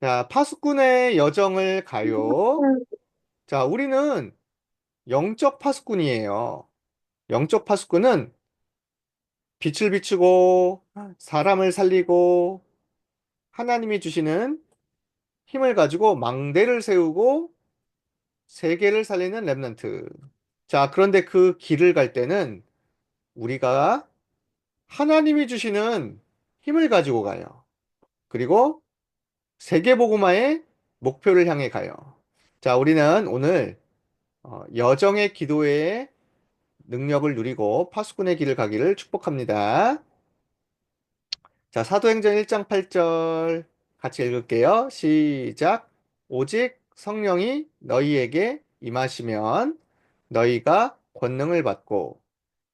자, 파수꾼의 여정을 가요. 자, 우리는 영적 파수꾼이에요. 영적 파수꾼은 빛을 비추고 사람을 살리고 하나님이 주시는 힘을 가지고 망대를 세우고 세계를 살리는 렘넌트. 자, 그런데 그 길을 갈 때는 우리가 하나님이 주시는 힘을 가지고 가요. 그리고 세계복음화의 목표를 향해 가요. 자, 우리는 오늘 어, 여정의 기도의 능력을 누리고 파수꾼의 길을 가기를 축복합니다. 자, 사도행전 1장 8절 같이 읽을게요. 시작. 오직 성령이 너희에게 임하시면 너희가 권능을 받고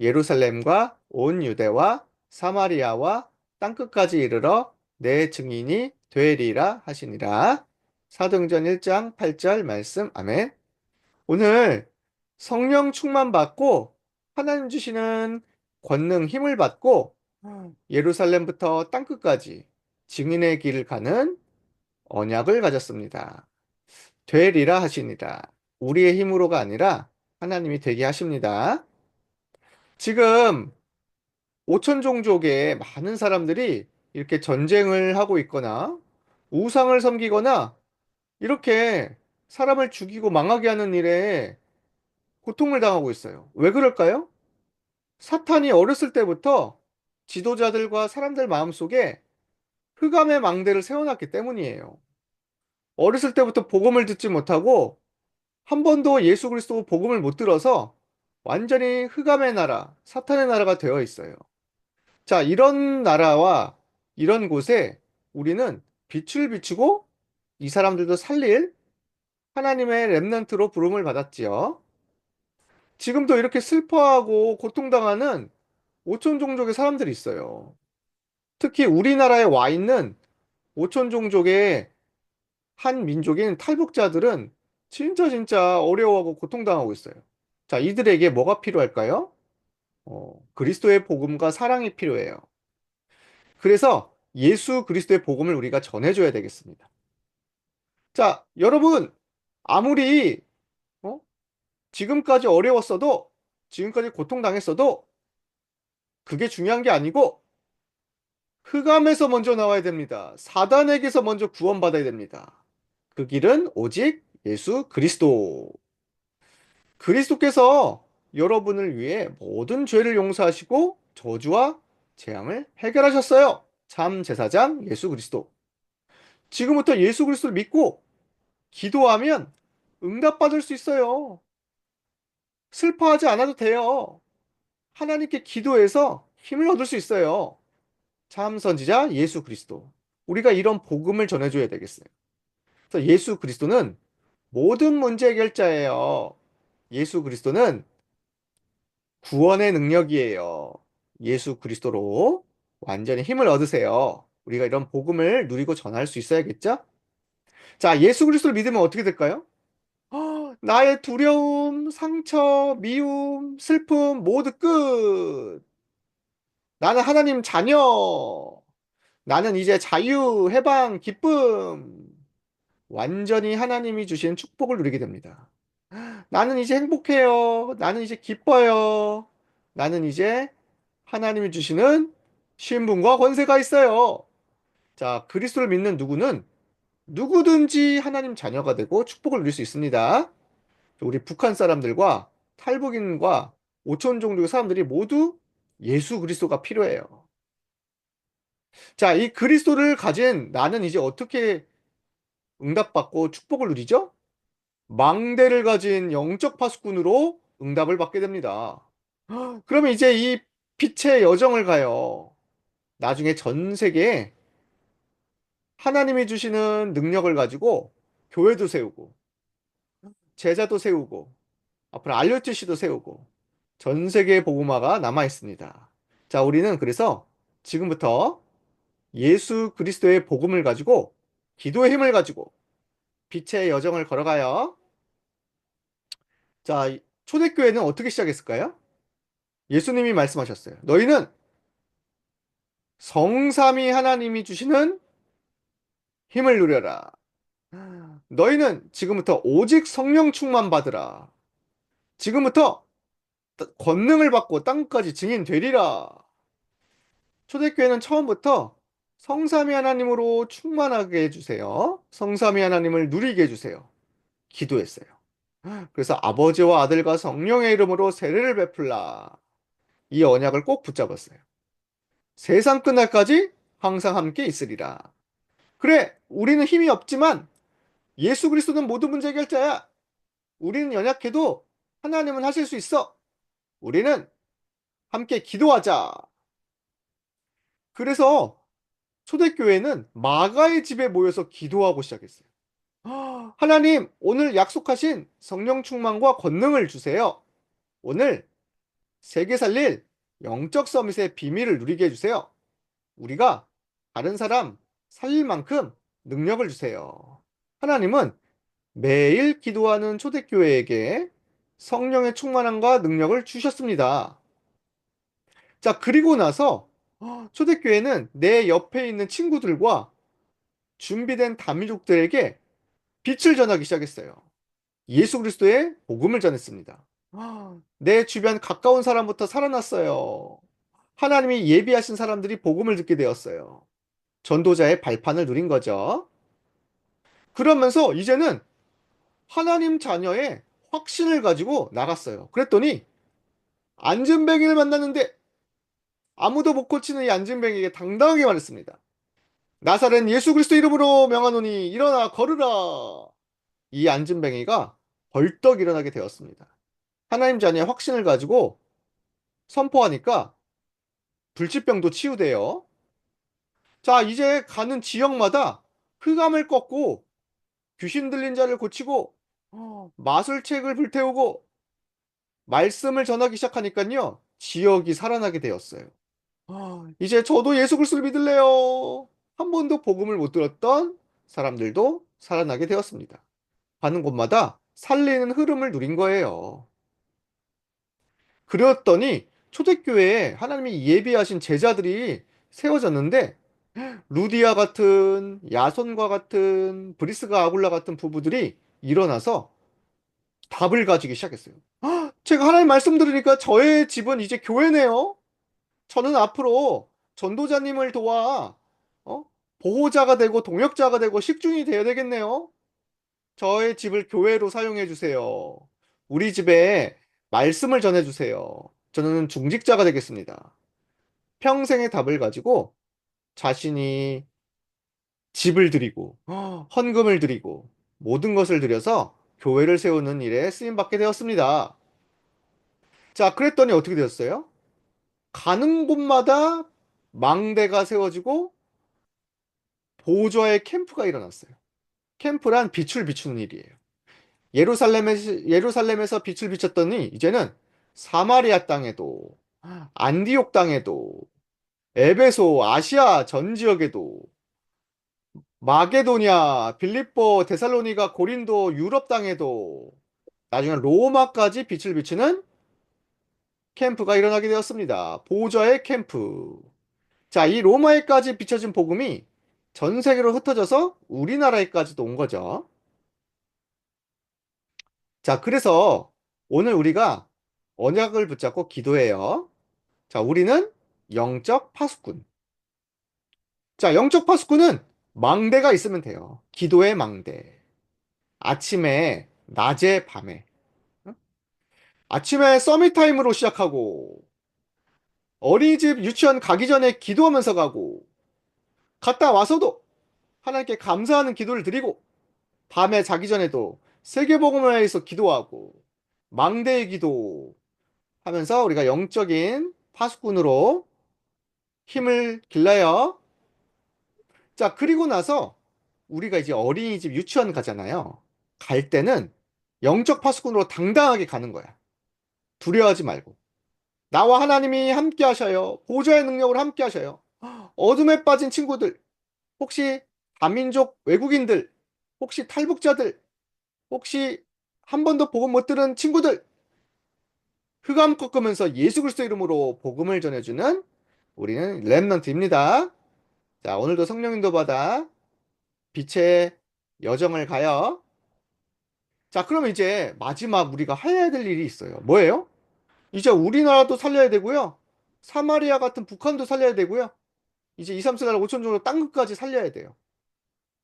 예루살렘과 온 유대와 사마리아와 땅끝까지 이르러 내 증인이 되리라 하시니라. 사도행전 1장 8절 말씀. 아멘. 오늘 성령 충만 받고 하나님 주시는 권능 힘을 받고 예루살렘부터 땅끝까지 증인의 길을 가는 언약을 가졌습니다. 되리라 하시니라. 우리의 힘으로가 아니라 하나님이 되게 하십니다. 지금 오천 종족의 많은 사람들이 이렇게 전쟁을 하고 있거나 우상을 섬기거나 이렇게 사람을 죽이고 망하게 하는 일에 고통을 당하고 있어요. 왜 그럴까요? 사탄이 어렸을 때부터 지도자들과 사람들 마음속에 흑암의 망대를 세워놨기 때문이에요. 어렸을 때부터 복음을 듣지 못하고 한 번도 예수 그리스도 복음을 못 들어서 완전히 흑암의 나라, 사탄의 나라가 되어 있어요. 자, 이런 나라와 이런 곳에 우리는 빛을 비추고 이 사람들도 살릴 하나님의 렘넌트로 부름을 받았지요. 지금도 이렇게 슬퍼하고 고통당하는 오촌 종족의 사람들이 있어요. 특히 우리나라에 와 있는 오촌 종족의 한 민족인 탈북자들은 진짜 진짜 어려워하고 고통당하고 있어요. 자, 이들에게 뭐가 필요할까요? 어, 그리스도의 복음과 사랑이 필요해요. 그래서 예수 그리스도의 복음을 우리가 전해줘야 되겠습니다. 자, 여러분, 아무리 어? 지금까지 어려웠어도, 지금까지 고통당했어도, 그게 중요한 게 아니고, 흑암에서 먼저 나와야 됩니다. 사단에게서 먼저 구원받아야 됩니다. 그 길은 오직 예수 그리스도. 그리스도께서 여러분을 위해 모든 죄를 용서하시고 저주와 재앙을 해결하셨어요. 참 제사장 예수 그리스도. 지금부터 예수 그리스도를 믿고 기도하면 응답받을 수 있어요. 슬퍼하지 않아도 돼요. 하나님께 기도해서 힘을 얻을 수 있어요. 참 선지자 예수 그리스도. 우리가 이런 복음을 전해줘야 되겠어요. 그래서 예수 그리스도는 모든 문제 해결자예요. 예수 그리스도는 구원의 능력이에요. 예수 그리스도로 완전히 힘을 얻으세요. 우리가 이런 복음을 누리고 전할 수 있어야겠죠? 자, 예수 그리스도를 믿으면 어떻게 될까요? 아, 나의 두려움, 상처, 미움, 슬픔 모두 끝. 나는 하나님 자녀. 나는 이제 자유, 해방, 기쁨. 완전히 하나님이 주신 축복을 누리게 됩니다. 나는 이제 행복해요. 나는 이제 기뻐요. 나는 이제 하나님이 주시는 신분과 권세가 있어요. 자, 그리스도를 믿는 누구는 누구든지 하나님 자녀가 되고 축복을 누릴 수 있습니다. 우리 북한 사람들과 탈북인과 오천 종족의 사람들이 모두 예수 그리스도가 필요해요. 자, 이 그리스도를 가진 나는 이제 어떻게 응답받고 축복을 누리죠? 망대를 가진 영적 파수꾼으로 응답을 받게 됩니다. 그러면 이제 이 빛의 여정을 가요. 나중에 전 세계에 하나님이 주시는 능력을 가지고 교회도 세우고, 제자도 세우고, 앞으로 알려주시도 세우고, 전 세계 복음화가 남아 있습니다. 자, 우리는 그래서 지금부터 예수 그리스도의 복음을 가지고 기도의 힘을 가지고 빛의 여정을 걸어가요. 자, 초대교회는 어떻게 시작했을까요? 예수님이 말씀하셨어요. 너희는 성삼위 하나님이 주시는 힘을 누려라. 너희는 지금부터 오직 성령 충만 받으라. 지금부터 권능을 받고 땅까지 증인 되리라. 초대교회는 처음부터 성삼위 하나님으로 충만하게 해주세요. 성삼위 하나님을 누리게 해주세요. 기도했어요. 그래서 아버지와 아들과 성령의 이름으로 세례를 베풀라. 이 언약을 꼭 붙잡았어요. 세상 끝날까지 항상 함께 있으리라. 그래, 우리는 힘이 없지만 예수 그리스도는 모든 문제 해결자야. 우리는 연약해도 하나님은 하실 수 있어. 우리는 함께 기도하자. 그래서 초대교회는 마가의 집에 모여서 기도하고 시작했어요. 하나님, 오늘 약속하신 성령 충만과 권능을 주세요. 오늘 세계 살릴 영적 서밋의 비밀을 누리게 해주세요. 우리가 다른 사람 살릴 만큼 능력을 주세요. 하나님은 매일 기도하는 초대교회에게 성령의 충만함과 능력을 주셨습니다. 자, 그리고 나서 초대교회는 내 옆에 있는 친구들과 준비된 다민족들에게 빛을 전하기 시작했어요. 예수 그리스도의 복음을 전했습니다. 내 주변 가까운 사람부터 살아났어요. 하나님이 예비하신 사람들이 복음을 듣게 되었어요. 전도자의 발판을 누린 거죠. 그러면서 이제는 하나님 자녀의 확신을 가지고 나갔어요. 그랬더니 안전뱅이를 만났는데 아무도 못 고치는 이 안전뱅이에게 당당하게 말했습니다. 나사렛 예수 그리스도 이름으로 명하노니 일어나 걸으라. 이 안전뱅이가 벌떡 일어나게 되었습니다. 하나님 자녀의 확신을 가지고 선포하니까 불치병도 치유돼요. 자, 이제 가는 지역마다 흑암을 꺾고 귀신 들린 자를 고치고 마술책을 불태우고 말씀을 전하기 시작하니까요. 지역이 살아나게 되었어요. 이제 저도 예수 그리스도를 믿을래요. 한 번도 복음을 못 들었던 사람들도 살아나게 되었습니다. 가는 곳마다 살리는 흐름을 누린 거예요. 그랬더니 초대교회에 하나님이 예비하신 제자들이 세워졌는데 루디아 같은 야손과 같은 브리스가 아굴라 같은 부부들이 일어나서 답을 가지기 시작했어요. 제가 하나님 말씀 들으니까 저의 집은 이제 교회네요. 저는 앞으로 전도자님을 도와 어? 보호자가 되고 동역자가 되고 식중이 되어야 되겠네요. 저의 집을 교회로 사용해 주세요. 우리 집에 말씀을 전해 주세요. 저는 중직자가 되겠습니다. 평생의 답을 가지고 자신이 집을 드리고 헌금을 드리고 모든 것을 들여서 교회를 세우는 일에 쓰임 받게 되었습니다. 자, 그랬더니 어떻게 되었어요? 가는 곳마다 망대가 세워지고 보좌의 캠프가 일어났어요. 캠프란 빛을 비추는 일이에요. 예루살렘에서, 예루살렘에서 빛을 비췄더니 이제는 사마리아 땅에도 안디옥 땅에도 에베소, 아시아 전 지역에도 마게도냐, 빌립보, 데살로니가, 고린도, 유럽 땅에도 나중에 로마까지 빛을 비추는 캠프가 일어나게 되었습니다. 보좌의 캠프. 자, 이 로마에까지 비춰진 복음이 전 세계로 흩어져서 우리나라에까지도 온 거죠. 자, 그래서 오늘 우리가 언약을 붙잡고 기도해요. 자, 우리는 영적 파수꾼. 자, 영적 파수꾼은 망대가 있으면 돼요. 기도의 망대. 아침에, 낮에, 밤에. 아침에 서밋 타임으로 시작하고, 어린이집 유치원 가기 전에 기도하면서 가고, 갔다 와서도 하나님께 감사하는 기도를 드리고, 밤에 자기 전에도 세계복음을 위해서 기도하고, 망대의 기도 하면서 우리가 영적인 파수꾼으로 힘을 길러요. 자, 그리고 나서 우리가 이제 어린이집 유치원 가잖아요. 갈 때는 영적 파수꾼으로 당당하게 가는 거야. 두려워하지 말고. 나와 하나님이 함께 하셔요. 보좌의 능력으로 함께 하셔요. 어둠에 빠진 친구들, 혹시 다민족 외국인들, 혹시 탈북자들, 혹시 한 번도 복음 못 들은 친구들, 흑암 꺾으면서 예수 그리스도 이름으로 복음을 전해주는 우리는 렘넌트입니다. 자, 오늘도 성령 인도 받아 빛의 여정을 가요. 자, 그러면 이제 마지막 우리가 해야 될 일이 있어요. 뭐예요? 이제 우리나라도 살려야 되고요. 사마리아 같은 북한도 살려야 되고요. 이제 2, 3, 4, 5천 정도 땅 끝까지 살려야 돼요.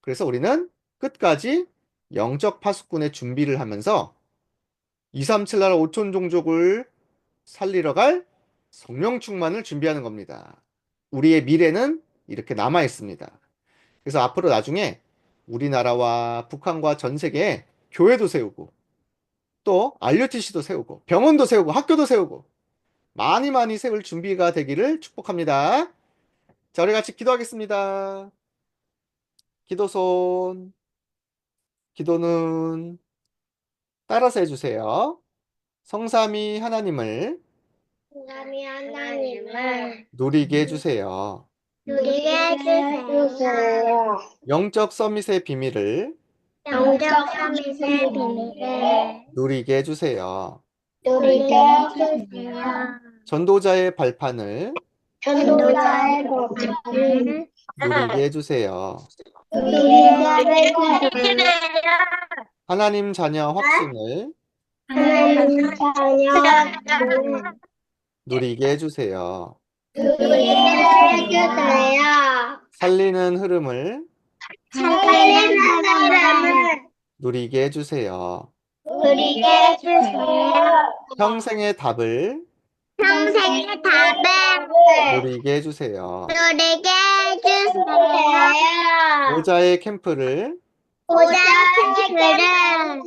그래서 우리는 끝까지 영적 파수꾼의 준비를 하면서 2, 3, 7, 8, 5천 종족을 살리러 갈 성령 충만을 준비하는 겁니다. 우리의 미래는 이렇게 남아 있습니다. 그래서 앞으로 나중에 우리나라와 북한과 전 세계에 교회도 세우고 또 RUTC도 세우고 병원도 세우고 학교도 세우고 많이 많이 세울 준비가 되기를 축복합니다. 자, 우리 같이 기도하겠습니다. 기도손, 기도는 따라서 해주세요. 성삼이 하나님을 남이 하나님을 누리게 해주세요. 누리게 해주세요. 영적 서밋의 비밀을 영적 서밋의 비밀을 누리게 해주세요. 누리게 해주세요. 전도자의 발판을 전도자의 법을 누리게 해주세요. 누리게 해주세요. 하나님 자녀 확신을 하나님 누리게 해주세요. 누리게 해주세요. 살리는 흐름을 살리는 사람을 누리게 해주세요. 누리게 해주세요. 평생의 답을 평생의 답을 누리게 해주세요. 누리게 해주세요. 모자의 캠프를 보자 캠프를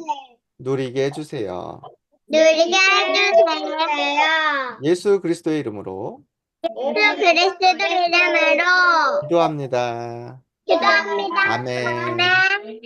누리게 해주세요. 누리게 해주세요. 예수 그리스도의 이름으로 예수 그리스도 이름으로 기도합니다. 기도합니다. 아멘. 아멘.